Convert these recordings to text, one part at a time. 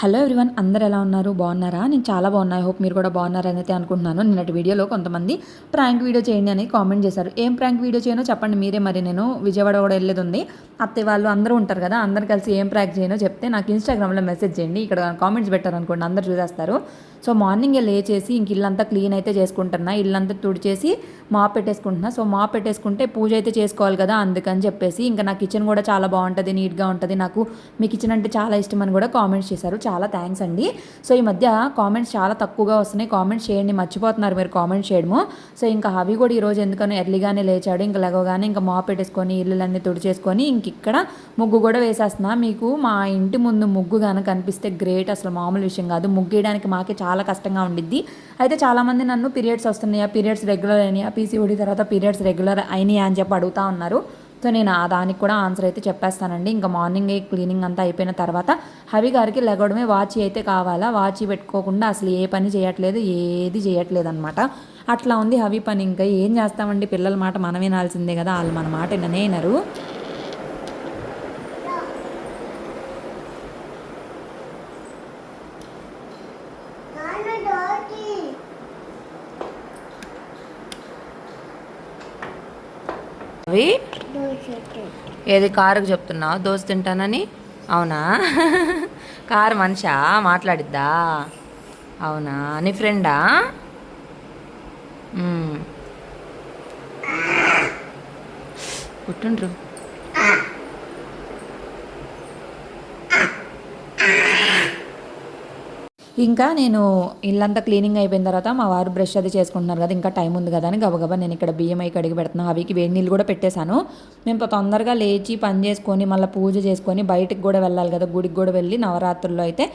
Hello everyone అందరు ఎలా ఉన్నారు? బాగున్నారా? నేను చాలా బాగున్నా. హోప్ మీరు కూడా బాగున్నారని అయితే అనుకుంటున్నాను. నిన్నటి వీడియోలో కొంతమంది ప్రాంక్ వీడియో చేయండి అని కామెంట్ చేశారు. ఏం ప్రాంక్ వీడియో చేయనో చెప్పండి. మీరే మరి. నేను విజయవాడ కూడా వెళ్ళేది ఉంది అత్తయ్య వాళ్ళు అందరూ ఉంటారు కదా అందరు కలిసి ఏం ప్రాంక్ చేయనో చెప్తే నాకు ఇన్స్టాగ్రామ్లో మెసేజ్ చేయండి. ఇక్కడ కామెంట్స్ పెట్టారనుకోండి అందరు చూసేస్తారు. సో మార్నింగే లేచేసి ఇంక ఇల్లంతా క్లీన్ అయితే చేసుకుంటున్నా. ఇల్లంతా తుడిచేసి మా పెట్టేసుకుంటున్నా. సో మా పెట్టేసుకుంటే పూజ అయితే చేసుకోవాలి కదా అందుకని చెప్పేసి ఇంకా నా కిచెన్ కూడా చాలా బాగుంటుంది నీట్గా ఉంటుంది. నాకు మీ కిచెన్ అంటే చాలా ఇష్టం అని కూడా కామెంట్స్ చేశారు. చాలా థ్యాంక్స్ అండి. సో ఈ మధ్య కామెంట్స్ చాలా తక్కువగా వస్తున్నాయి. కామెంట్స్ చేయండి మర్చిపోతున్నారు మీరు కామెంట్స్ చేయడము. సో ఇంకా అవి కూడా ఈరోజు ఎందుకనో ఎర్లీగానే లేచాడు. ఇంకా లేవగానే ఇంకా మా పెట్టేసుకొని ఇల్లులన్నీ తుడిచేసుకొని ఇంక ఇక్కడ ముగ్గు కూడా వేసేస్తున్నా. మీకు మా ఇంటి ముందు ముగ్గు కనుక కనిపిస్తే గ్రేట్. అసలు మామూలు విషయం కాదు. ముగ్గు వేయడానికి మాకే చాలా చాలా కష్టంగా ఉండిద్ది. అయితే చాలామంది నన్ను పీరియడ్స్ వస్తున్నాయా పీరియడ్స్ రెగ్యులర్ అయినాయా పీసీఓడి తర్వాత పీరియడ్స్ రెగ్యులర్ అయినాయా అని చెప్పి అడుగుతా ఉన్నారు. సో నేను ఆ దానికి కూడా ఆన్సర్ అయితే చెప్పేస్తానండి. ఇంకా మార్నింగ్ క్లీనింగ్ అంతా అయిపోయిన తర్వాత హవి గారికి లెగడమే వాచి అయితే కావాలా? వాచి పెట్టుకోకుండా అసలు ఏ పని చేయట్లేదు ఏది చేయట్లేదు అనమాట అట్లా ఉంది హవి పని ఇంకా. ఏం చేస్తామండి? పిల్లల మాట మనం వినాల్సిందే కదా. వాళ్ళు మన మాట విననే వినరు నాన్న డోటి అవి దోషటి ఏది కారుకు చెప్తున్నావు దోశ తింటానని? అవునా? కారు మనిషా? మాట్లాడిద్దా? అవునా? నీ ఫ్రెండా? మ్మ్. ఇంకా నేను ఇల్లంతా క్లీనింగ్ అయిపోయిన తర్వాత మా వారు బ్రష్ అది చేసుకుంటున్నారు కదా ఇంకా టైం ఉంది కదా అని గబగబా నేను ఇక్కడ బియ్యం అయి కడిగి అవికి వేడి నీళ్ళు కూడా పెట్టేశాను. మేము తొందరగా లేచి పని చేసుకొని మళ్ళీ పూజ చేసుకొని బయటికి కూడా వెళ్ళాలి కదా గుడికి కూడా వెళ్ళి నవరాత్రుల్లో అయితే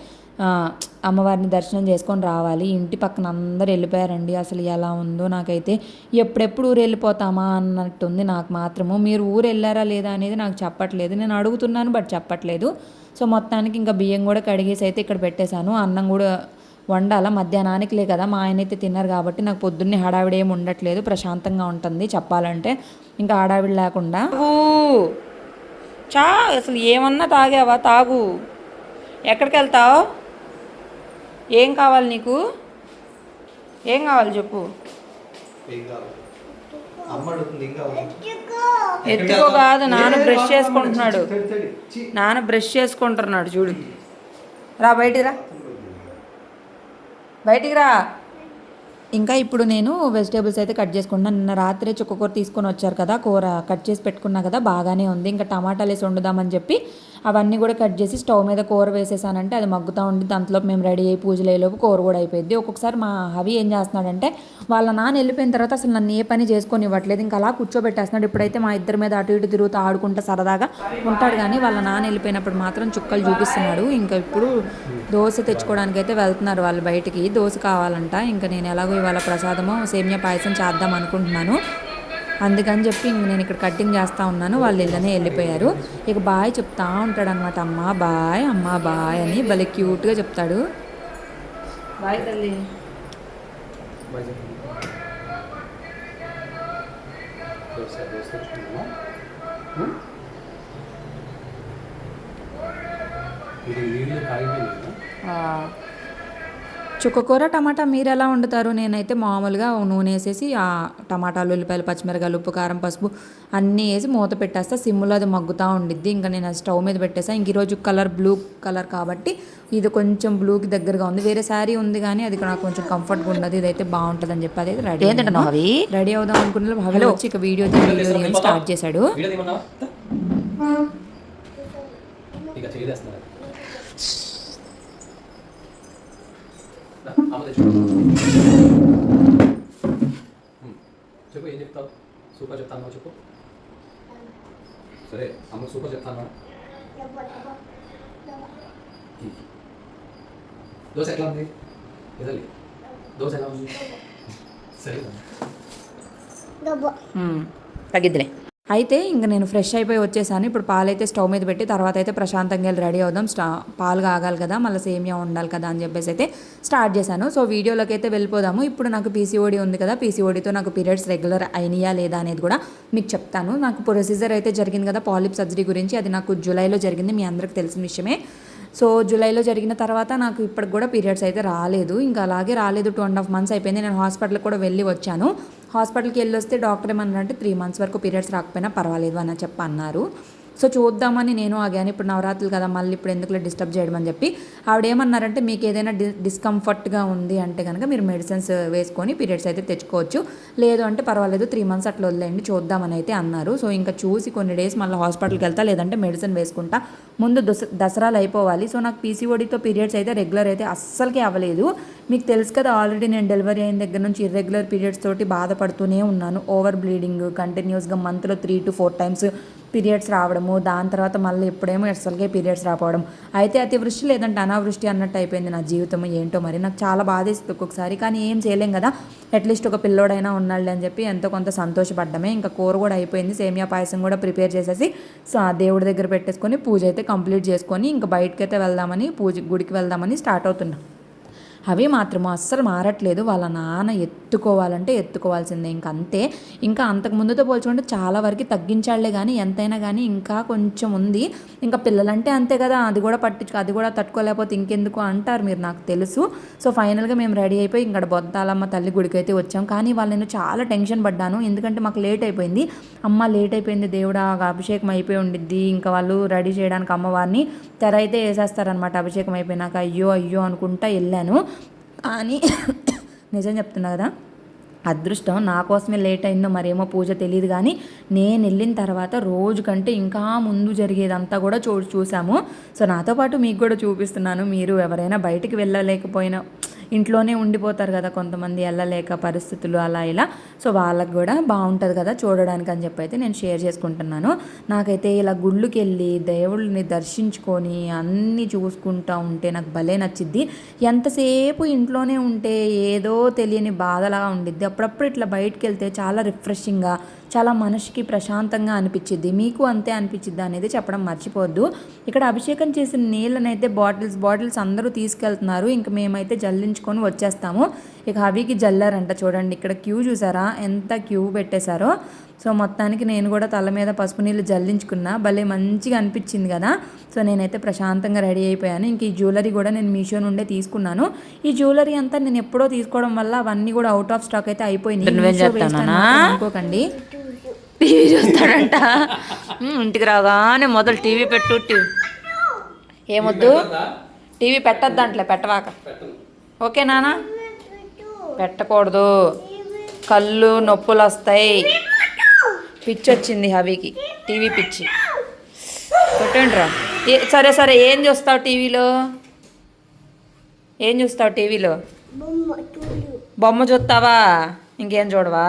అమ్మవారిని దర్శనం చేసుకొని రావాలి. ఇంటి పక్కన అందరు వెళ్ళిపోయారండి. అసలు ఎలా ఉందో నాకైతే ఎప్పుడెప్పుడు ఊరు వెళ్ళిపోతామా అన్నట్టుంది నాకు మాత్రము. మీరు ఊరు వెళ్ళారా లేదా అనేది నాకు చెప్పట్లేదు. నేను అడుగుతున్నాను బట్ చెప్పట్లేదు. సో మొత్తానికి ఇంకా బియ్యం కూడా కడిగేసి అయితే ఇక్కడ పెట్టేశాను. అన్నం కూడా వండాల? మధ్యాహ్నానికిలే కదా. మా ఆయన అయితే తిన్నారు కాబట్టి నాకు పొద్దున్నే హడావిడి ఏమి ఉండట్లేదు. ప్రశాంతంగా ఉంటుంది చెప్పాలంటే. ఇంకా హడావిడి లేకుండా. చా అసలు ఏమన్నా తాగావా? తాగు. ఎక్కడికి వెళ్తావు? ఏం కావాలి నీకు? ఏం కావాలి చెప్పు. ఎత్తుకో కాదు నాన్న బ్రష్ చేసుకుంటున్నాడు. నాన్న బ్రష్ చేసుకుంటున్నాడు చూడు. రా బయటికి రా. బయటికి రా. ఇంకా ఇప్పుడు నేను వెజిటేబుల్స్ అయితే కట్ చేసుకుంటున్నాను నిన్న రాత్రే చుక్కకూర తీసుకొని వచ్చారు కదా కూర కట్ చేసి పెట్టుకున్నా కదా బాగానే ఉంది. ఇంకా టమాటాలు వేసి వండుదామని చెప్పి అవన్నీ కూడా కట్ చేసి స్టవ్ మీద కూర వేసేసానంటే అది మగ్గుతూ ఉండి దాంట్లో మేము రెడీ అయ్యి పూజలు అయ్యేలోపు కూర కూడా అయిపోయింది. ఒక్కొక్కసారి మా హవి ఏం చేస్తున్నాడంటే వాళ్ళ నాన్న వెళ్ళిపోయిన తర్వాత అసలు నన్ను ఏ పని చేసుకొని ఇవ్వట్లేదు. ఇంకా అలా కూర్చోబెట్టేస్తున్నాడు. ఇప్పుడైతే మా ఇద్దరి మీద అటు ఇటు తిరుగుతూ ఆడుకుంటూ సరదాగా ఉంటాడు కానీ వాళ్ళ నాన్న వెళ్ళిపోయినప్పుడు మాత్రం చుక్కలు చూపిస్తున్నాడు. ఇంకా ఇప్పుడు దోశ తెచ్చుకోవడానికి అయితే వెళ్తున్నారు వాళ్ళు బయటికి. దోశ కావాలంట. ఇంకా నేను ఎలాగో ఇవాళ ప్రసాదము సేమియా పాయసం చేద్దాం అనుకుంటున్నాను. అందుకని చెప్పి ఇంక నేను ఇక్కడ కటింగ్ చేస్తూ ఉన్నాను. వాళ్ళు ఇళ్ళనే వెళ్ళిపోయారు. ఇక బాయ్ చెప్తా ఉంటాడు అనమాట అమ్మ బాయ్ అమ్మ బాయ్ అని భలే క్యూట్గా చెప్తాడు. బాయ్ తల్లి? ఇది నీళ్ళు చుక్కకూర టమాటా మీరు ఎలా వండుతారు? నేనైతే మామూలుగా నూనె వేసేసి ఆ టమాటాలు ఉల్లిపాయలు పచ్చిమిరకాయలు ఉప్పు కారం పసుపు అన్నీ వేసి మూత పెట్టేస్తా. సిమ్లో అది మగ్గుతూ ఉండిద్ది. ఇంకా నేను అది స్టవ్ మీద పెట్టేసా ఇంక ఈరోజు కలర్ బ్లూ కలర్ కాబట్టి ఇది కొంచెం బ్లూకి దగ్గరగా ఉంది. వేరే శారీ ఉంది కానీ అది నాకు కొంచెం కంఫర్ట్గా ఉండదు. ఇదైతే బాగుంటుంది అని చెప్పి అది రెడీ రెడీ అవుదాం అనుకున్న హలో. వచ్చి ఇక వీడియో వీడియో స్టార్ట్ చేశాడు? ఇక రా, అమ్మ తెచ్చుకో. ఉం. చెప్పు ఏం చెప్తావు సూపర్ చెప్తాను చెప్పు సరే అమ్మ సూపర్ చెప్తాను దోశ ఎట్లా ఉంది ఎదలి దోశ ఎలా ఉంది సరే తగ్గిద్దిలే అయితే ఇంక నేను ఫ్రెష్ అయిపోయి వచ్చేసాను. ఇప్పుడు పాలైతే స్టవ్ మీద పెట్టి తర్వాత అయితే ప్రశాంతంగా వెళ్ళి రెడీ అవుదాం. స్టా పాలు కాగాలి కదా మళ్ళీ సేమియా ఉండాలి కదా అని చెప్పేసి అయితే స్టార్ట్ చేశాను. సో వీడియోలోకి అయితే వెళ్ళిపోదాము. ఇప్పుడు నాకు పీసీఓడి ఉంది కదా పీసీఓడితో నాకు పీరియడ్స్ రెగ్యులర్ అయినాయా లేదా అనేది కూడా మీకు చెప్తాను. నాకు ప్రొసీజర్ అయితే జరిగింది కదా పాలిప్ సర్జరీ గురించి. అది నాకు జూలైలో జరిగింది. మీ అందరికి తెలిసిన విషయమే. సో జూలైలో జరిగిన తర్వాత నాకు ఇప్పటికి కూడా పీరియడ్స్ అయితే రాలేదు. ఇంకా అలాగే రాలేదు. టూ అండ్ హాఫ్ మంత్స్ అయిపోయింది. నేను హాస్పిటల్కి కూడా వెళ్ళి వచ్చాను. హాస్పిటల్కి వెళ్ళి వస్తే డాక్టర్ ఏమన్నారంటే త్రీ మంత్స్ వరకు పీరియడ్స్ రాకపోయినా పర్వాలేదు అని చెప్పి అన్నారు సో చూద్దామని నేను ఆగాను. ఇప్పుడు నవరాత్రులు కదా మళ్ళీ ఇప్పుడు ఎందుకు డిస్టర్బ్ చేయడం అని చెప్పి ఆవిడ ఏమన్నారంటే మీకు ఏదైనా డి డిస్కంఫర్ట్గా ఉంది అంటే కనుక మీరు మెడిసిన్స్ వేసుకొని పీరియడ్స్ అయితే తెచ్చుకోవచ్చు. లేదు అంటే పర్వాలేదు త్రీ మంత్స్ అట్లా వదిలేయండి చూద్దామని అయితే అన్నారు. సో ఇంకా చూసి కొన్ని డేస్ మళ్ళీ హాస్పిటల్కి వెళ్తా లేదంటే మెడిసిన్ వేసుకుంటా. ముందు దస దసరాలు అయిపోవాలి. సో నాకు పీసీఓడితో పీరియడ్స్ అయితే రెగ్యులర్ అయితే అస్సలకి అవ్వలేదు. మీకు తెలుసు కదా ఆల్రెడీ నేను డెలివరీ అయిన దగ్గర నుంచి ఇర్రెగ్యులర్ పీరియడ్స్ తోటి బాధపడుతూనే ఉన్నాను. ఓవర్ బ్లీడింగ్ కంటిన్యూస్గా మంత్లో three to four times periods రావడము దాని తర్వాత మళ్ళీ ఎప్పుడేమో అసలుకే పీరియడ్స్ రాపోవడం అయితే అతివృష్టి లేదంటే అనావృష్టి అన్నట్టు అయిపోయింది నా జీవితం ఏంటో మరి. నాకు చాలా బాధేస్తుంది ఒక్కొక్కసారి. కానీ ఏం చేయలేం కదా. అట్లీస్ట్ ఒక పిల్లోడైనా ఉన్నాడు అని చెప్పి ఎంతో కొంత సంతోషపడ్డమే. ఇంకా కూర కూడా అయిపోయింది. సేమియా పాయసం కూడా ప్రిపేర్ చేసేసి దేవుడి దగ్గర పెట్టేసుకొని పూజ అయితే కంప్లీట్ చేసుకొని ఇంకా బయటకైతే వెళ్దామని పూజ గుడికి వెళ్దామని స్టార్ట్ అవుతున్నాం. అవి మాత్రం అస్సలు మారట్లేదు. వాళ్ళ నాన్న ఎత్తుకోవాలంటే ఎత్తుకోవాల్సిందే. ఇంక అంతే. ఇంకా అంతకు ముందుతో పోల్చుకుంటే చాలా వరకు తగ్గించాళ్ళే కానీ ఎంతైనా కానీ ఇంకా కొంచెం ఉంది. ఇంకా పిల్లలంటే అంతే కదా. అది కూడా పట్టించుకో అది కూడా తట్టుకోలేకపోతే ఇంకెందుకు అంటారు మీరు నాకు తెలుసు. సో ఫైనల్గా మేము రెడీ అయిపోయి ఇక్కడ బొద్దాలమ్మ తల్లి గుడికి అయితే వచ్చాం. కానీ వాళ్ళు నేను చాలా టెన్షన్ పడ్డాను. ఎందుకంటే మాకు లేట్ అయిపోయింది. అమ్మ లేట్ అయిపోయింది. దేవుడా అభిషేకం అయిపోయి ఉండిద్ది. ఇంకా వాళ్ళు రెడీ చేయడానికి అమ్మవారిని తెర అయితే వేసేస్తారనమాట అభిషేకం అయిపోయినాక. అయ్యో అయ్యో అనుకుంటా వెళ్ళాను. అని నిజం చెప్తున్నా కదా. అదృష్టం నా కోసమే లేట్ అయిందో మరేమో పూజ తెలియదు కానీ నేను వెళ్ళిన తర్వాత రోజు కంటే ఇంకా ముందు జరిగేదంతా కూడా చూ చూసాము సో నాతో పాటు మీకు కూడా చూపిస్తున్నాను. మీరు ఎవరైనా బయటికి వెళ్ళలేకపోయినా ఇంట్లోనే ఉండిపోతారు కదా కొంతమంది వెళ్ళలేక పరిస్థితులు అలా ఇలా. సో వాళ్ళకి కూడా బాగుంటుంది కదా చూడడానికి అని చెప్పి అయితే నేను షేర్ చేసుకుంటున్నాను. నాకైతే ఇలా గుళ్ళుకి వెళ్ళి దేవుళ్ళని దర్శించుకొని అన్నీ చూసుకుంటా ఉంటే నాకు భలే నచ్చిద్ది. ఎంతసేపు ఇంట్లోనే ఉంటే ఏదో తెలియని బాధలా ఉండిద్ది. అప్పుడప్పుడు ఇట్లా బయటకు వెళ్తే చాలా రిఫ్రెషింగ్గా చాలా మనసుకి ప్రశాంతంగా అనిపించింది మీకు అంతే అనిపించిద్ది అనేది చెప్పడం మర్చిపోవద్దు. ఇక్కడ అభిషేకం చేసిన నీళ్ళనైతే బాటిల్స్ బాటిల్స్ అందరూ తీసుకెళ్తున్నారు. ఇంక మేమైతే జల్లించుకొని వచ్చేస్తాము. ఇక హవికి జల్లారంట చూడండి. ఇక్కడ క్యూ చూసారా? ఎంత క్యూ పెట్టేశారో. సో మొత్తానికి నేను కూడా తల మీద పసుపు నీళ్ళు జల్లించుకున్నా. భలే మంచిగా అనిపించింది కదా. సో నేనైతే ప్రశాంతంగా రెడీ అయిపోయాను. ఇంక ఈ జ్యువెలరీ కూడా నేను మీషో నుండే తీసుకున్నాను. ఈ జ్యువెలరీ అంతా నేను ఎప్పుడో తీసుకోవడం వల్ల అవన్నీ కూడా అవుట్ ఆఫ్ స్టాక్ అయితే నాన్నా? అనుకోకండి. టీవీ చూస్తాడంట. ఇంటికి రాగానే మొదలు టీవీ పెట్టు టీవీ ఏమొద్దు? టీవీ పెట్టద్దంట్లే పెట్టవాక. ఓకే నానా పెట్టకూడదు. కళ్ళు నొప్పులు వస్తాయి పిచ్చి వచ్చింది హవికి. టీవీ పిచ్చి. కొట్టండిరా ఏ సరే సరే ఏం చూస్తావు టీవీలో? ఏం చూస్తావు టీవీలో? బొమ్మ బొమ్మ చూస్తావా? ఇంకేం చూడవా?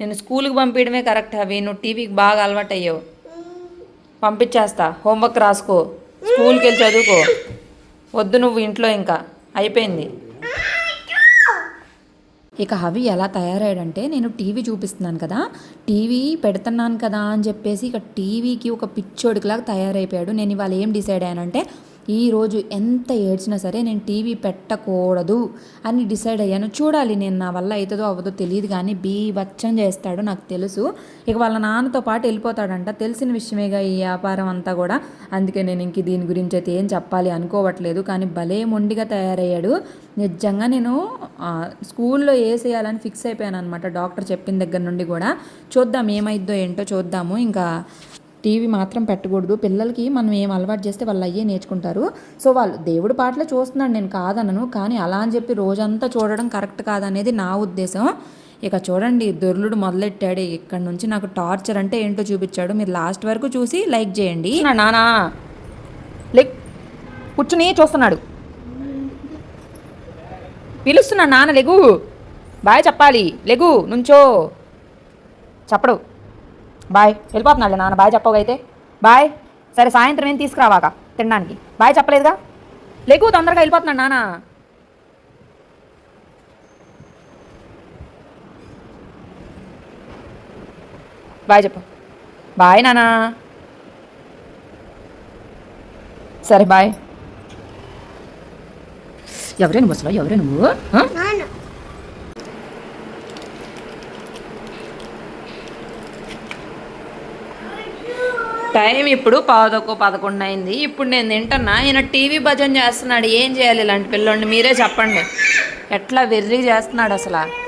నేను స్కూల్కి పంపించడమే కరెక్ట్ అవి నువ్వు టీవీకి బాగా అలవాటు అయ్యావు పంపించేస్తా. హోంవర్క్ రాసుకో. స్కూల్కి వెళ్ళి చదువుకో. వద్దు నువ్వు ఇంట్లో ఇంకా. అయిపోయింది. ఇక హవి ఎలా తయారయ్యాడంటే నేను టీవీ చూపిస్తున్నాను కదా టీవీ పెడుతున్నాను కదా అని చెప్పేసి ఇక టీవీకి ఒక పిచ్చోడికిలాగా తయారైపోయాడు. నేను ఇవాళ ఏం డిసైడ్ అయ్యానంటే ఈరోజు ఎంత ఏడ్చినా సరే నేను టీవీ పెట్టకూడదు అని డిసైడ్ అయ్యాను. చూడాలి నేను నా వల్ల అవుతుందో అవ్వదో తెలియదు కానీ బీభత్సం చేస్తాడు నాకు తెలుసు. ఇక వాళ్ళ నాన్నతో పాటు వెళ్ళిపోతాడంట. తెలిసిన విషయమేగా ఈ వ్యాపారం అంతా కూడా. అందుకే నేను ఇంక దీని గురించి అయితే ఏం చెప్పాలి అనుకోవట్లేదు. కానీ భలే మొండిగా తయారయ్యాడు. నిజంగా నేను స్కూల్లో స్కూల్లో వేసేయాలని ఫిక్స్ అయిపోయాను అనమాట డాక్టర్ చెప్పిన దగ్గర నుండి కూడా. చూద్దాం ఏమైద్దో ఏంటో చూద్దాము. ఇంకా టీవీ మాత్రం పెట్టకూడదు. పిల్లలకి మనం ఏం అలవాటు చేస్తే వాళ్ళు అయ్యే నేర్చుకుంటారు. సో వాళ్ళు దేవుడి పాటలే చూస్తున్నాడు నేను కాదనను. కానీ అలా అని చెప్పి రోజంతా చూడడం కరెక్ట్ కాదనేది నా ఉద్దేశం. ఇక చూడండి దొర్లుడు మొదలెట్టాడు. ఇక్కడ నుంచి నాకు టార్చర్ అంటే ఏంటో చూపించాడు. మీరు లాస్ట్ వరకు చూసి లైక్ చేయండి. నానా లైక్ కూర్చుని చూస్తున్నాడు. పిలుస్తున్నాడు నాన్న లెగు. బాయ్ చెప్పాలి. లెగు నుంచో. చెప్పడు. బాయ్. వెళ్ళిపోతున్నాడు నాన్న. బాయ్ చెప్పవైతే బాయ్. సరే సాయంత్రం ఏం తీసుకురావాక తినడానికి. బాయ్ చెప్పలేదుగా? లేకు తొందరగా వెళ్ళిపోతున్నాడు నాన్న. బాయ్ చెప్పు. బాయ్ నానా సరే బాయ్. ఎవరే నువ్వు అసలు ఎవరే నువ్వు టైం ఇప్పుడు పావుదొక్క పదకొండు అయింది. ఇప్పుడు నేను తింటున్నా. ఈయన టీవీ భజన చేస్తున్నాడు. ఏం చేయాలి ఇలాంటి పిల్లోడిని? మీరే చెప్పండి. ఎట్లా వెర్రి చేస్తున్నాడు అసలు?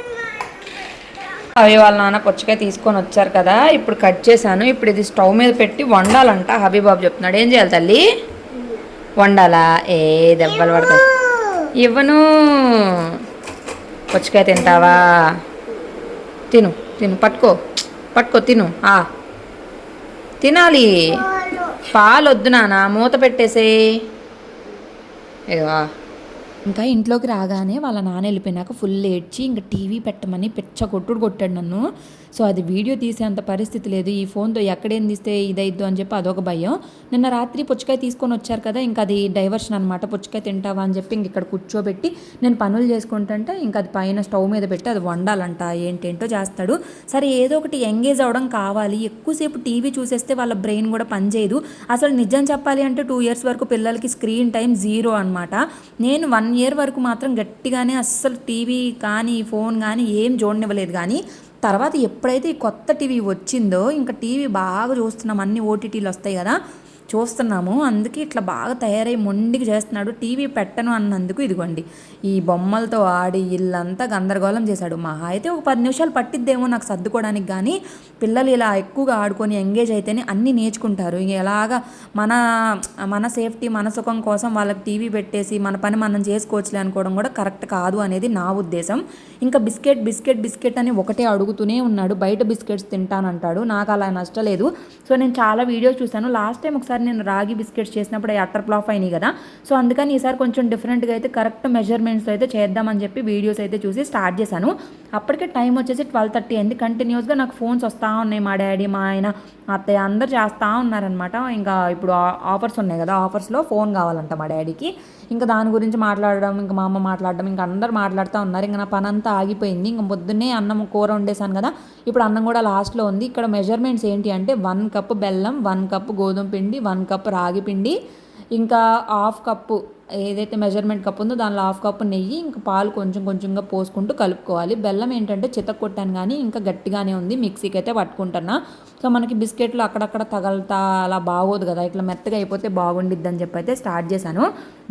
అవి వాళ్ళ నాన్న పుచ్చకాయ తీసుకొని వచ్చారు కదా. ఇప్పుడు కట్ చేశాను. ఇప్పుడు ఇది స్టవ్ మీద పెట్టి వండాలంట హబీబాబు చెప్తున్నాడు. ఏం చేయాలి తల్లి? వండాలా? ఏ దెబ్బలు పడతాయి. ఇవ్వను. పుచ్చకాయ తింటావా? తిను తిను. పట్టుకో. పట్టుకో తిను. ఆ. తినాలి. పాలు వద్దు మూత పెట్టేసే. ఏవా ఇంకా ఇంట్లోకి రాగానే వాళ్ళ నాన్న వెళ్ళిపోయినాక ఫుల్ ఏడ్చి ఇంకా టీవీ పెట్టమని పిచ్చ కొట్టుడు కొట్టాడు నన్ను. సో అది వీడియో తీసేంత పరిస్థితి లేదు. ఈ ఫోన్తో ఎక్కడేం తీస్తే ఇదైద్దు అని చెప్పి అదొక భయం. నిన్న రాత్రి పుచ్చకాయ తీసుకొని వచ్చారు కదా ఇంకా అది డైవర్షన్ అనమాట పుచ్చకాయ తింటావా అని చెప్పి ఇంక ఇక్కడ కూర్చోబెట్టి నేను పనులు చేసుకుంటుంటే ఇంకా అది పైన స్టవ్ మీద పెట్టి అది వండాలంట. ఏంటేంటో చేస్తాడు. సరే ఏదో ఒకటి ఎంగేజ్ అవ్వడం కావాలి. ఎక్కువసేపు టీవీ చూసేస్తే వాళ్ళ బ్రెయిన్ కూడా పనిచేయదు అసలు నిజం చెప్పాలి అంటే టూ ఇయర్స్ వరకు పిల్లలకి స్క్రీన్ టైం జీరో అనమాట నేను వన్ ఇయర్ వరకు మాత్రం గట్టిగానే అస్సలు టీవీ కానీ ఫోన్ కానీ ఏం చూడనివ్వలేదు కానీ తర్వాత ఎప్పుడైతే ఈ కొత్త టీవీ వచ్చిందో ఇంకా టీవీ బాగా చూస్తున్నాం అన్ని ఓటీటీలు వస్తాయి కదా చూస్తున్నాము. అందుకే ఇట్లా బాగా తయారై మొండికి చేస్తున్నాడు టీవీ పెట్టను అన్నందుకు ఇదిగోండి. ఈ బొమ్మలతో ఆడి ఇల్లంతా గందరగోళం చేశాడు. మహా అయితే ఒక పది నిమిషాలు పట్టిద్దేమో నాకు సర్దుకోవడానికి కానీ పిల్లలు ఇలా ఎక్కువగా ఆడుకొని ఎంగేజ్ అయితేనే అన్నీ నేర్చుకుంటారు. ఇంక ఎలాగా మన మన సేఫ్టీ మన సుఖం కోసం వాళ్ళకి టీవీ పెట్టేసి మన పని మనం చేసుకోవచ్చులే అనుకోవడం కూడా కరెక్ట్ కాదు అనేది నా ఉద్దేశం. ఇంకా బిస్కెట్ బిస్కెట్ బిస్కెట్ అని ఒకటే అడుగుతూనే ఉన్నాడు. బయట బిస్కెట్స్ తింటానంటాడు. నాకు అలా నష్టలేదు సో నేను చాలా వీడియోస్ చూశాను. లాస్ట్ టైం ఒకసారి నేను రాగి బిస్కెట్స్ చేసినప్పుడు అవి అట్టర్ ఫ్లాప్ అయినాయి కదా. సో అందుకని ఈసారి కొంచెం డిఫరెంట్గా అయితే కరెక్ట్ మెజర్మెంట్ మెజర్మెంట్స్ అయితే చేద్దామని చెప్పి వీడియోస్ అయితే చూసి స్టార్ట్ చేశాను. అప్పటికే టైం వచ్చేసి ట్వెల్వ్ థర్టీ అయింది. కంటిన్యూస్గా నాకు ఫోన్స్ వస్తూ ఉన్నాయి. మా డాడీ మా ఆయన అత్తయ్య అందరు చేస్తూ ఉన్నారనమాట ఇంకా ఇప్పుడు ఆఫర్స్ ఉన్నాయి కదా ఆఫర్స్లో ఫోన్ కావాలంట మా డాడీకి. ఇంకా దాని గురించి మాట్లాడడం ఇంకా మా అమ్మ మాట్లాడడం ఇంకా అందరు మాట్లాడుతూ ఉన్నారు. ఇంకా నా పని అంతా ఆగిపోయింది. ఇంకా పొద్దున్నే అన్నం కూర వండేసాను కదా. ఇప్పుడు అన్నం కూడా లాస్ట్లో ఉంది. ఇక్కడ మెజర్మెంట్స్ ఏంటి అంటే వన్ కప్ బెల్లం వన్ కప్ గోధుమ పిండి వన్ కప్ రాగి పిండి ఇంకా హాఫ్ కప్పు ఏదైతే మెజర్మెంట్ కప్ ఉందో దానిలో హాఫ్ కప్ నెయ్యి ఇంకా పాలు కొంచెం కొంచెంగా పోసుకుంటూ కలుపుకోవాలి. బెల్లం ఏంటంటే చిత కొట్టాను కానీ ఇంకా గట్టిగానే ఉంది మిక్సీకి అయితే పట్టుకుంటున్నా. సో మనకి బిస్కెట్లు అక్కడక్కడ తగలతా అలా బాగోదు కదా ఇట్లా మెత్తగా అయిపోతే బాగుండిద్ది అని చెప్పి అయితే స్టార్ట్ చేశాను.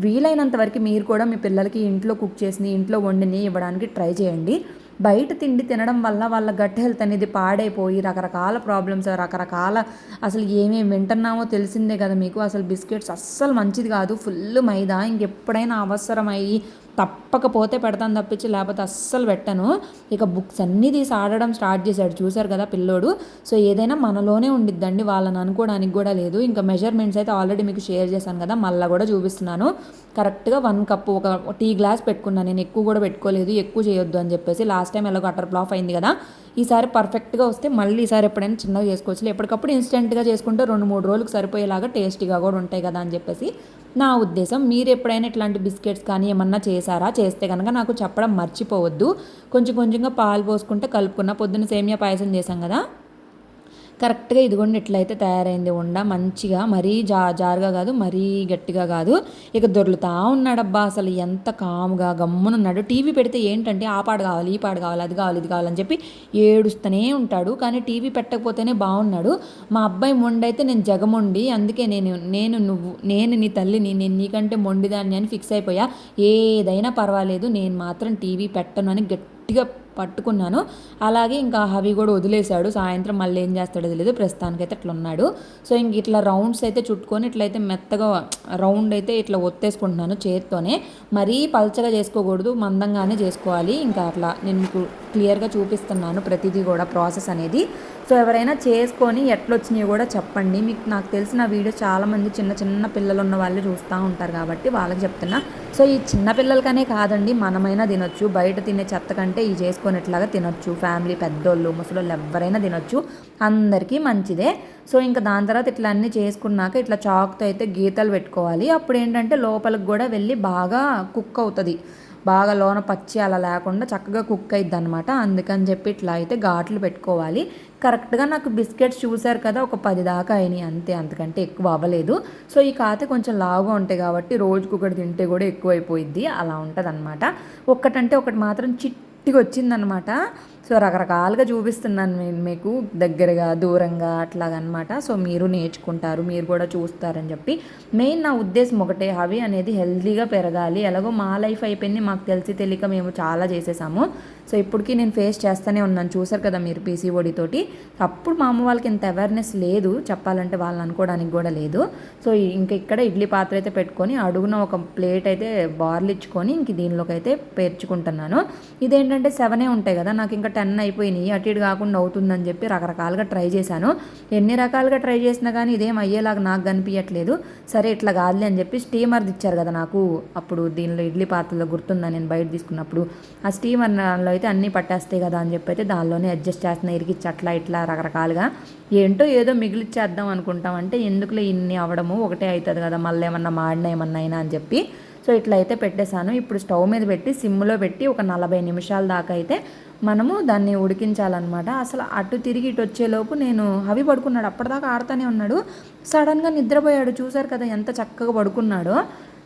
వీలైనంత వరకు మీరు కూడా మీ పిల్లలకి ఇంట్లో కుక్ చేసి ఇంట్లో వండిని ఇవ్వడానికి ట్రై చేయండి. బయట తిండి తినడం వల్ల వాళ్ళ గట్ హెల్త్ అనేది పాడైపోయి రకరకాల ప్రాబ్లమ్స్ రకరకాల అసలు ఏమేమి వింటున్నామో తెలిసిందే కదా మీకు. అసలు బిస్కెట్స్ అస్సలు మంచిది కాదు. ఫుల్ మైదా. ఇంకెప్పుడైనా అవసరమయ్యి తప్పకపోతే పెడతాను తప్పించి లేకపోతే అస్సలు పెట్టను. ఇక బుక్స్ అన్నీ తీసి ఆడడం స్టార్ట్ చేశాడు. చూశారు కదా పిల్లోడు. సో ఏదైనా మనలోనే ఉండిద్దండి. వాళ్ళని అనుకోవడానికి కూడా లేదు. ఇంకా మెజర్మెంట్స్ అయితే ఆల్రెడీ మీకు షేర్ చేశాను కదా. మళ్ళీ కూడా చూపిస్తున్నాను. కరెక్ట్గా వన్ కప్ ఒక టీ గ్లాస్ పెట్టుకున్నాను నేను ఎక్కువ కూడా పెట్టుకోలేదు. ఎక్కువ చేయొద్దు అని చెప్పేసి లాస్ట్ టైం ఎలాగో అటర్ ఫ్లాఫ్ అయింది కదా. ఈసారి పర్ఫెక్ట్గా వస్తే మళ్ళీ ఈసారి ఎప్పుడైనా చిన్నగా చేసుకోవచ్చు. ఎప్పటికప్పుడు ఇన్స్టెంట్గా చేసుకుంటే రెండు మూడు రోజులకు సరిపోయేలాగా టేస్టీగా కూడా ఉంటాయి కదా అని చెప్పేసి నా ఉద్దేశం మీరు ఎప్పుడైనా ఇట్లాంటి బిస్కెట్స్ కానీ ఏమన్నా చేశారా? చేస్తే కనుక నాకు చెప్పడం మర్చిపోవద్దు. కొంచెం కొంచెంగా పాలు పోసుకుంటే కలుపుకున్న పొద్దున్న సేమియా పాయసం చేశాం కదా? కరెక్ట్గా ఇదిగోండి ఎట్లయితే తయారైంది ఉండ. మంచిగా మరీ జా జారుగా కాదు మరీ గట్టిగా కాదు. ఇక దొర్లుతా ఉన్నాడబ్బా. అసలు ఎంత కాముగా గమ్మునున్నాడు. టీవీ పెడితే ఏంటంటే ఆ పాడు కావాలి ఈ పాడు కావాలి అది కావాలి ఇది కావాలని చెప్పి ఏడుస్తూనే ఉంటాడు. కానీ టీవీ పెట్టకపోతేనే బాగున్నాడు మా అబ్బాయి మొండైతే నేను జగమొండి అందుకే నేను నేను నువ్వు నేను నీ తల్లిని నేను నీకంటే మొండిదాన్ని అని ఫిక్స్ అయిపోయా. ఏదైనా పర్వాలేదు నేను మాత్రం టీవీ పెట్టను అని గట్టిగా పట్టుకున్నాను. అలాగే ఇంకా హవి కూడా వదిలేశాడు. సాయంత్రం మళ్ళీ ఏం చేస్తాడో తెలియదు ప్రస్తుతానికైతే అట్లా ఉన్నాడు. సో ఇంక ఇట్లా రౌండ్స్ అయితే చుట్టుకొని ఇట్లయితే మెత్తగా రౌండ్ అయితే ఇట్లా ఒత్తేసుకుంటున్నాను చేత్తోనే. మరీ పల్చగా చేసుకోకూడదు. మందంగానే చేసుకోవాలి. ఇంకా అట్లా నేను మీకు క్లియర్గా చూపిస్తున్నాను ప్రతిదీ కూడా ప్రాసెస్ అనేది. సో ఎవరైనా చేసుకొని ఎట్లొచ్చినాయో కూడా చెప్పండి. మీకు నాకు తెలిసిన వీడియో చాలామంది చిన్న చిన్న పిల్లలు ఉన్న వాళ్ళు చూస్తూ ఉంటారు కాబట్టి వాళ్ళకి చెప్తున్నా. సో ఈ చిన్న పిల్లలకనే కాదండి మనమైనా తినొచ్చు. బయట తినే చెత్త కంటే ఈ చేసుకునేట్లాగా తినొచ్చు. ఫ్యామిలీ పెద్దోళ్ళు ముసలోళ్ళు ఎవరైనా తినొచ్చు. అందరికీ మంచిదే. సో ఇంకా దాని తర్వాత ఇట్లా అన్నీ చేసుకున్నాక ఇట్లా చాక్తో అయితే గీతలు పెట్టుకోవాలి. అప్పుడు ఏంటంటే లోపలికి కూడా వెళ్ళి బాగా కుక్ అవుతుంది. బాగా లోన పచ్చి అలా లేకుండా చక్కగా కుక్ అయిద్ది అనమాట అందుకని చెప్పి ఇట్లా అయితే ఘాట్లు పెట్టుకోవాలి. కరెక్ట్గా నాకు బిస్కెట్స్ చూశారు కదా ఒక పది దాకా అయినాయి అంతే. అంతకంటే ఎక్కువ అవ్వలేదు. సో ఈ కాతే కొంచెం లావుగా ఉంటాయి కాబట్టి రోజుకు ఒకటి తింటే కూడా ఎక్కువ అయిపోయిద్ది అలా ఉంటుంది అనమాట ఒక్కటంటే ఒకటి మాత్రం చిట్ గట్టిగా వచ్చిందనమాట సో రకరకాలుగా చూపిస్తున్నాను నేను మీకు దగ్గరగా దూరంగా అట్లాగనమాట. సో మీరు నేర్చుకుంటారు మీరు కూడా చూస్తారని చెప్పి. మెయిన్ నా ఉద్దేశం ఒకటే అవి అనేది హెల్తీగా పెరగాలి. ఎలాగో మా లైఫ్ అయిపోయింది మాకు తెలిసి తెలియక మేము చాలా చేసేసాము. సో ఇప్పటికీ నేను ఫేస్ చేస్తూనే ఉన్నాను. చూసారు కదా మీరు పీసీఓడి తోటి. అప్పుడు మా అమ్మ వాళ్ళకి ఇంత అవేర్నెస్ లేదు. చెప్పాలంటే వాళ్ళని అనుకోవడానికి కూడా లేదు. సో ఇంకా ఇక్కడ ఇడ్లీ పాత్ర అయితే పెట్టుకొని అడుగున ఒక ప్లేట్ అయితే బార్లు ఇచ్చుకొని ఇంక దీనిలోకి అయితే పేర్చుకుంటున్నాను. ఇదేంటంటే సెవెనే ఉంటాయి కదా నాకు ఇంకా టెన్ అయిపోయినాయి. అటు ఇటు కాకుండా అవుతుందని చెప్పి రకరకాలుగా ట్రై చేశాను. ఎన్ని రకాలుగా ట్రై చేసినా కానీ ఇదేం అయ్యేలాగా నాకు కనిపించట్లేదు. సరే ఇట్లా కాదులే అని చెప్పి స్టీమర్ ఇచ్చారు కదా నాకు. అప్పుడు దీనిలో ఇడ్లీ పాత్రలో గుర్తుందా? నేను బయట తీసుకున్నప్పుడు. ఆ స్టీమర్లో అయితే అన్నీ పట్టేస్తాయి కదా అని చెప్పి అయితే దానిలోనే అడ్జస్ట్ చేస్తున్నా ఇరిగిచ్చి అట్లా ఇట్లా రకరకాలుగా. ఏంటో ఏదో మిగిలిచ్చేద్దాం అనుకుంటాం అంటే ఎందుకులే ఇన్ని అవడము ఒకటే అవుతుంది కదా మళ్ళీ ఏమన్నా మాడినా ఏమన్నా అయినా అని చెప్పి. సో ఇట్లా అయితే పెట్టేశాను. ఇప్పుడు స్టవ్ మీద పెట్టి సిమ్లో పెట్టి ఒక నలభై నిమిషాల దాకా అయితే మనము దాన్ని ఉడికించాలన్నమాట. అసలు అటు తిరిగి ఇటు వచ్చేలోపు నేను హవి పడుకున్నాడు అప్పటిదాకా ఆడుతూనే ఉన్నాడు. సడన్గా నిద్రపోయాడు చూసారు కదా ఎంత చక్కగా పడుకున్నాడో.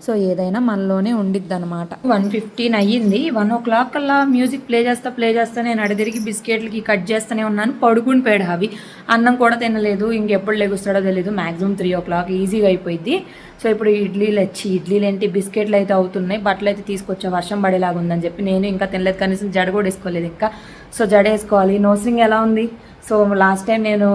సో ఏదైనా మనలోనే ఉండిద్ది అనమాట వన్ ఫిఫ్టీన్ అయ్యింది. వన్ ఓ క్లాక్ కల్లా మ్యూజిక్ ప్లే చేస్తా ప్లే చేస్తా నేను అడదిరిగి బిస్కెట్లకి కట్ చేస్తూనే ఉన్నాను. పడుకుని పోయాడు అవి అన్నం కూడా తినలేదు. ఇంకెప్పుడు లెగుస్తాడో తెలియదు మ్యాక్సిమం త్రీ ఓ క్లాక్ ఈజీగా అయిపోయింది సో ఇప్పుడు ఇడ్లీలు వచ్చి ఇడ్లీలు ఏంటి? బిస్కెట్లు అయితే అవుతున్నాయి. బట్టలు అయితే తీసుకొచ్చా. వర్షం పడేలాగా ఉందని చెప్పి నేను ఇంకా తినలేదు. కనీసం జడ కూడా వేసుకోలేదు ఇంకా. సో జడ వేసుకోవాలి. నోసింగ్ ఎలా ఉంది? సో లాస్ట్ టైం నేను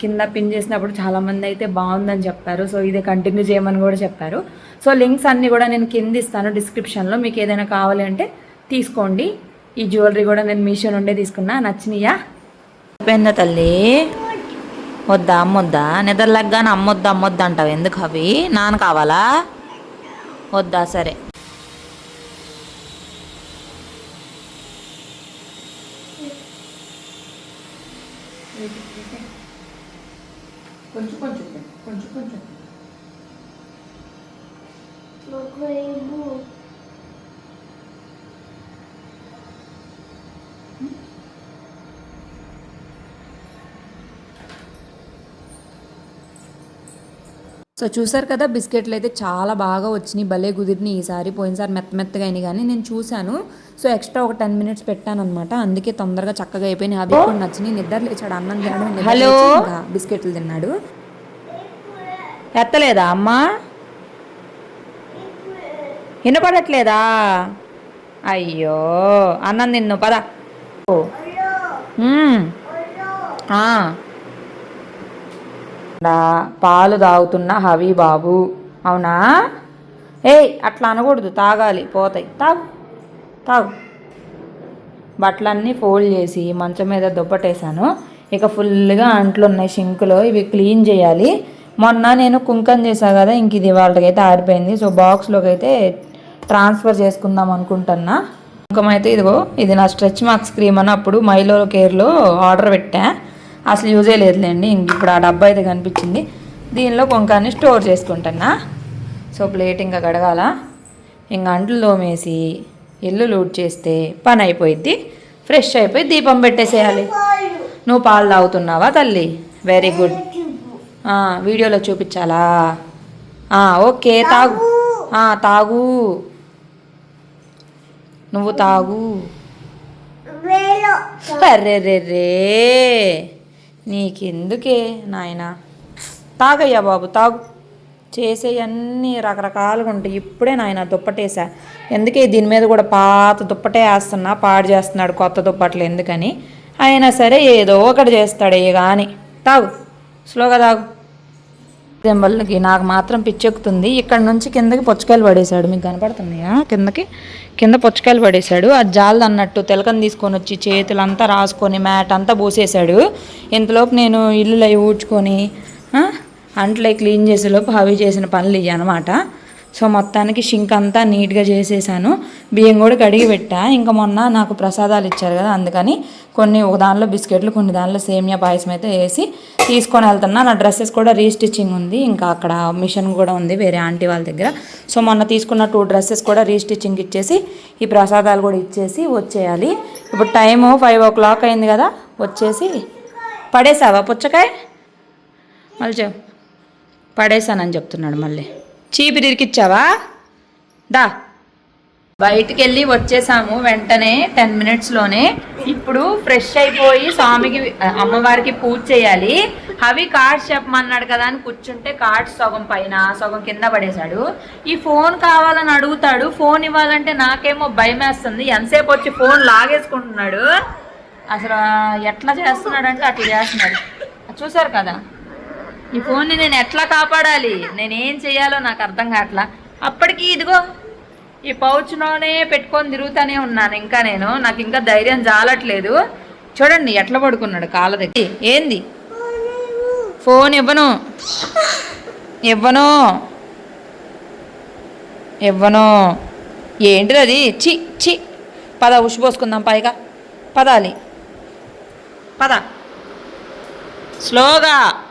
కింద పిన్ చేసినప్పుడు చాలామంది అయితే బాగుందని చెప్పారు. సో ఇదే కంటిన్యూ చేయమని కూడా చెప్పారు. సో లింక్స్ అన్నీ కూడా నేను కింద ఇస్తాను డిస్క్రిప్షన్లో. మీకు ఏదైనా కావాలి అంటే తీసుకోండి. ఈ జ్యువెలరీ కూడా నేను మీషో నుండే తీసుకున్నా. నచ్చినయా? అయిపోయిందా తల్లి? వద్దా అమ్మొద్దా? నిద్రలగ్గానే అమ్మొద్దా అమ్మొద్దా అంటావు. ఎందుకు అవి? నాన్న కావాలా? వద్దా సరే. కొంచెం కొంచెం కొంచెం కొంచెం సో చూసారు కదా బిస్కెట్లు అయితే చాలా బాగా వచ్చినాయి. భలే కుదిరినాయి ఈసారి. పోయినసారి మెత్త మెత్తగా అయినాయి కానీ నేను చూశాను. సో ఎక్స్ట్రా ఒక టెన్ మినిట్స్ పెట్టాను అనమాట అందుకే తొందరగా చక్కగా అయిపోయినాయి. అవి కూడా నచ్చినాయి నిద్ర లేచాడు. అన్నం తినడం హలో? బిస్కెట్లు తిన్నాడు. ఎత్తలేదా అమ్మా? వినపడట్లేదా? అయ్యో అన్నం నిన్ను పద. పాలు తాగుతున్న హవి బాబు అవునా? ఏయ్ అట్లా అనకూడదు. తాగాలి. పోతాయి. తాగు. తాగు. బట్టలన్నీ ఫోల్డ్ చేసి మంచం మీద దుప్పటేశాను. ఇక ఫుల్గా అంట్లు ఉన్నాయి షింకులో ఇవి క్లీన్ చేయాలి. మొన్న నేను కుంకం చేశాను కదా ఇంక ఇది వాళ్ళకైతే ఆరిపోయింది. సో బాక్స్లోకి అయితే ట్రాన్స్ఫర్ చేసుకుందాం అనుకుంటున్నా. కుంకం అయితే ఇదిగో ఇది నా స్ట్రెచ్ మార్క్స్ క్రీమ్ అని అప్పుడు మైలో కేర్లో ఆర్డర్ పెట్టా. అసలు యూజే లేదులేండి ఇంక ఇప్పుడు ఆ డబ్బా అయితే కనిపించింది. దీనిలో కుంకాన్ని స్టోర్ చేసుకుంటున్నా. సో ప్లేట్ ఇంకా కడగాల. ఇంక అంట్లు తోమేసి ఇల్లు లూట్ చేస్తే పని అయిపోయిద్ది. ఫ్రెష్ అయిపోయి దీపం పెట్టేసేయాలి. నువ్వు పాలు తాగుతున్నావా తల్లి? వెరీ గుడ్ వీడియోలో చూపించాలా? ఓకే తాగు. తాగు. నువ్వు తాగు. వేలో. అర్రెర్రెర్రే నీకెందుకే నాయనా? తాగయ్యా బాబు తాగు. చేసేయన్నీ రకరకాలుగా ఉంటాయి. ఇప్పుడే నాయన దుప్పటేసా. ఎందుకే దీని మీద కూడా పాత దుప్పటే వేస్తున్నా పాడు చేస్తున్నాడు కొత్త దుప్పట్లు ఎందుకని? అయినా సరే ఏదో ఒకటి చేస్తాడు ఏ కానీ తాగు. స్లోగా తాగు. దెంబలకి నాకు మాత్రం పిచ్చెక్కుతుంది. ఇక్కడ నుంచి కిందకి పుచ్చకాయలు పడేశాడు. మీకు కనపడుతున్నాయా? కిందకి? కింద పుచ్చకాయలు పడేశాడు. అది జాలది అన్నట్టు తెలకని తీసుకొని వచ్చి చేతులంతా రాసుకొని మ్యాట్ అంతా పూసేశాడు. ఇంతలోపు నేను ఇల్లు అవి ఊడ్చుకొని అంట్లో క్లీన్ చేసేలోపు అవి చేసిన పనులు ఇవి అనమాట సో మొత్తానికి షింక్ అంతా నీట్గా చేసేసాను. బియ్యం కూడా కడిగి పెట్టా. ఇంకా మొన్న నాకు ప్రసాదాలు ఇచ్చారు కదా అందుకని కొన్ని ఒక దానిలో బిస్కెట్లు కొన్ని దానిలో సేమియా పాయసం అయితే వేసి తీసుకొని వెళ్తున్నా. నా డ్రెస్సెస్ కూడా రీస్టిచ్చింగ్ ఉంది. ఇంకా అక్కడ మిషన్ కూడా ఉంది వేరే ఆంటీ వాళ్ళ దగ్గర. సో మొన్న తీసుకున్న టూ డ్రెస్సెస్ కూడా రీస్టిచ్చింగ్ ఇచ్చేసి ఈ ప్రసాదాలు కూడా ఇచ్చేసి వచ్చేయాలి. ఇప్పుడు టైము ఫైవ్ ఓ క్లాక్ అయింది కదా వచ్చేసి పడేసావా పుచ్చకాయ? మళ్ళీ పడేశానని చెప్తున్నాడు మళ్ళీ. చీపిరికిచ్చావా దా. బయటికి వెళ్ళి వచ్చేసాము వెంటనే టెన్ మినిట్స్లోనే. ఇప్పుడు ఫ్రెష్ అయిపోయి స్వామికి అమ్మవారికి పూజ చేయాలి. అవి కార్డ్స్ చెప్పమన్నాడు కదా అని కూర్చుంటే కార్డ్స్ సగం పైన సగం కింద పడేశాడు. ఈ ఫోన్ కావాలని అడుగుతాడు. ఫోన్ ఇవ్వాలంటే నాకేమో భయం వేస్తుంది. ఎంతసేపు వచ్చి ఫోన్ లాగేసుకుంటున్నాడు? అసలు ఎట్లా చేస్తున్నాడు అంటే అట్లా చేస్తున్నాడు. చూసారు కదా? ఈ ఫోన్ని నేను ఎట్లా కాపాడాలి? నేనేం చేయాలో నాకు అర్థం కావట్లా? అప్పటికి ఇదిగో ఈ పౌచ్లోనే పెట్టుకొని తిరుగుతూనే ఉన్నాను. ఇంకా నేను నాకు ఇంకా ధైర్యం జాలట్లేదు. చూడండి ఎట్లా పడుకున్నాడు కాళ్ళ దగ్గర. ఏంది? ఫోన్ ఇవ్వను. ఇవ్వను. ఇవ్వను. ఏంటిది అది? చి చి పద ఉష్ పోసుకుందాం పైగా. పదాలి. పద. స్లోగా.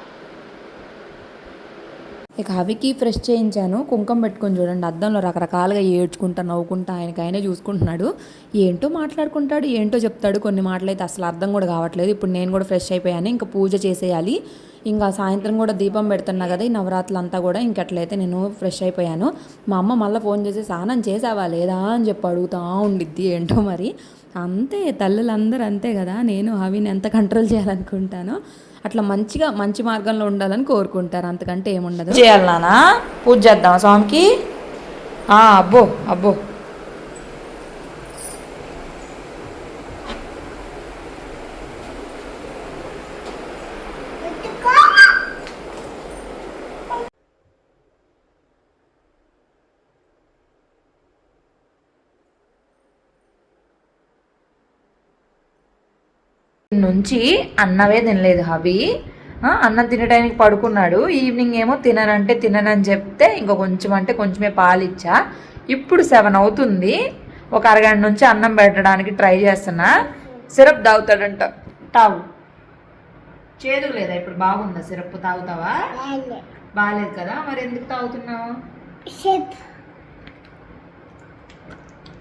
ఇక హవికి ఫ్రెష్ చేయించాను. కుంకం పెట్టుకొని చూడండి అద్దంలో రకరకాలుగా ఏడ్చుకుంటా నవ్వుకుంటా ఆయనకి ఆయనే చూసుకుంటున్నాడు. ఏంటో మాట్లాడుకుంటాడు ఏంటో చెప్తాడు. కొన్ని మాటలైతే అసలు అర్థం కూడా కావట్లేదు. ఇప్పుడు నేను కూడా ఫ్రెష్ అయిపోయాను ఇంకా పూజ చేసేయాలి. ఇంకా సాయంత్రం కూడా దీపం పెడుతున్నా కదా ఈ నవరాత్రులు అంతా కూడా ఇంకట్లయితే నేను ఫ్రెష్ అయిపోయాను. మా అమ్మ మళ్ళీ ఫోన్ చేసి స్నానం చేసావా లేదా? అని చెప్పి అడుగుతా ఉండిద్ది. ఏంటో మరి. అంతే తల్లులందరూ అంతే కదా. నేను హవిని ఎంత కంట్రోల్ చేయాలనుకుంటానో. అట్లా మంచిగా మంచి మార్గంలో ఉండాలని కోరుకుంటారు. అంతకంటే ఏముండదు. చేయాలి నానా పూజ చేద్దాం స్వామికి? ఆ, అబ్బో అబ్బో. నుంచి అన్నవే తినలేదు హవి అన్నం తినడానికి పడుకున్నాడు. ఈవినింగ్ ఏమో తిననంటే తిననని చెప్తే ఇంకా కొంచెం అంటే కొంచెమే పాలు ఇచ్చా. ఇప్పుడు సెవెన్ అవుతుంది. ఒక అరగంట నుంచి అన్నం పెట్టడానికి ట్రై చేస్తున్నా. సిరప్ తాగుతాడంట. తాగు. చేదు లేదా? ఇప్పుడు బాగుందా సిరప్? తాగుతావా? బాగాలేదు కదా? మరి ఎందుకు తాగుతున్నావు?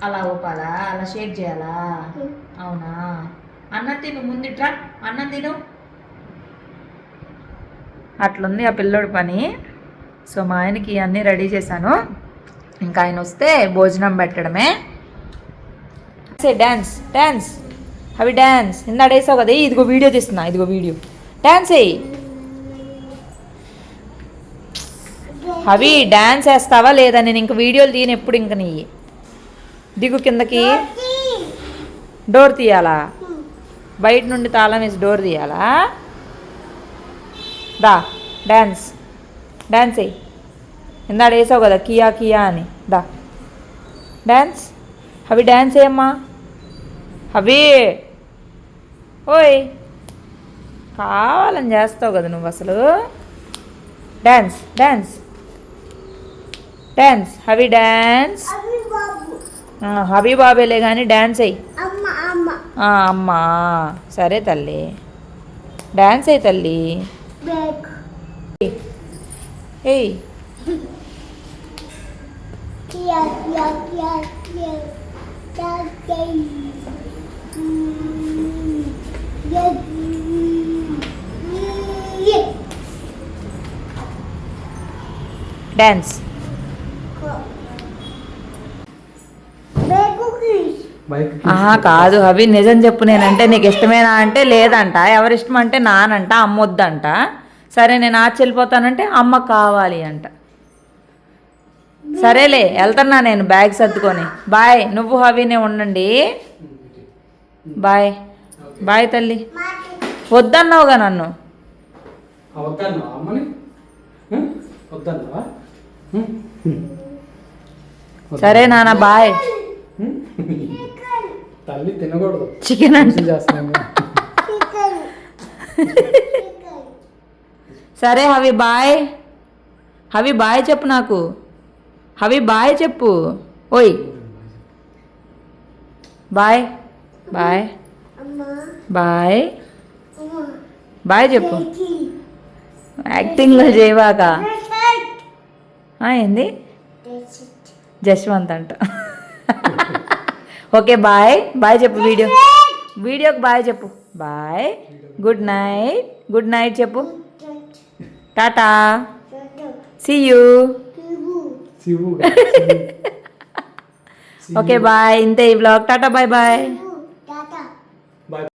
అలా ఊపాలా? అలా షేక్ చేయాలా? అవునా? అన్నం తిను ముందిట్రా అన్నం తిను. అట్లుంది ఆ పిల్లోడి పని. సో మా ఆయనకి అన్నీ రెడీ చేశాను. ఇంకా ఆయన వస్తే భోజనం పెట్టడమే. డ్యాన్స్ డ్యాన్స్ అవి డ్యాన్స్ ఇందాడ వేసావు కదా "ఏయ్, ఇదిగో వీడియో తీస్తున్నా ఇదిగో వీడియో. డ్యాన్స్ వేయి అవి డ్యాన్స్ వేస్తావా లేదా? నేను ఇంక వీడియోలు తీయను ఎప్పుడు ఇంక నీ. దిగు కిందకి. డోర్ తీయాలా? బయట నుండి తాళం వేసి డోర్ తీయాలా? దా డ్యాన్స్ డ్యాన్స్ వేయి ఇందాడు వేసావు కదా కియా కియా అని. దా. డ్యాన్స్ అవి డ్యాన్స్ ఏమ్మా? అవి ఓయ్! కావాలని చేస్తావు కదా నువ్వు అసలు. Dance dance dance Havi dance అవి బాబు ఆ, హబీ బాబేలే కానీ డ్యాన్స్ అయ్యి అమ్మ అమ్మ. అమ్మా. సరే తల్లి. డ్యాన్స్ అయ్యి తల్లి. బ్యాగ్. ఏయ్. కియా కియా కియా కియా కియా కియా డ్యాన్స్ కాదు అవి నిజం చెప్పు నేనంటే నీకు ఇష్టమేనా అంటే లేదంట. ఎవరిష్టం అంటే నానంట అమ్మ వద్దంట సరే నేను ఆశ్చర్యపోతానంటే అమ్మ కావాలి అంట. సరేలే వెళ్తున్నా నేను బ్యాగ్ సర్దుకొని. బాయ్ నువ్వు హవీనే ఉండండి. బాయ్ బాయ్ తల్లి. వద్దన్నావుగా నన్ను. సరే నాన్న బాయ్? తల్లి తినకూడదు. చికెన్ అంటే. చేస్తున్నాము. సరే హవి బాయ్. హవి బాయ్ చెప్పు నాకు. హవి బాయ్ చెప్పు. ఓయ్. బాయ్. బాయ్. అమ్మ బాయ్. బాయ్ చెప్పు. యాక్టింగ్లో చేయవాక. ఏంది. జశ్వంత్ అంట. Okay bye. బాయ్ చెప్పు వీడియో. వీడియోకి బాయ్ చెప్పు. Bye. Good night good night చెప్పు. Tata. See you okay bye. ఇంతే ఈ బ్లాగ్ టాటా బాయ్ బాయ్.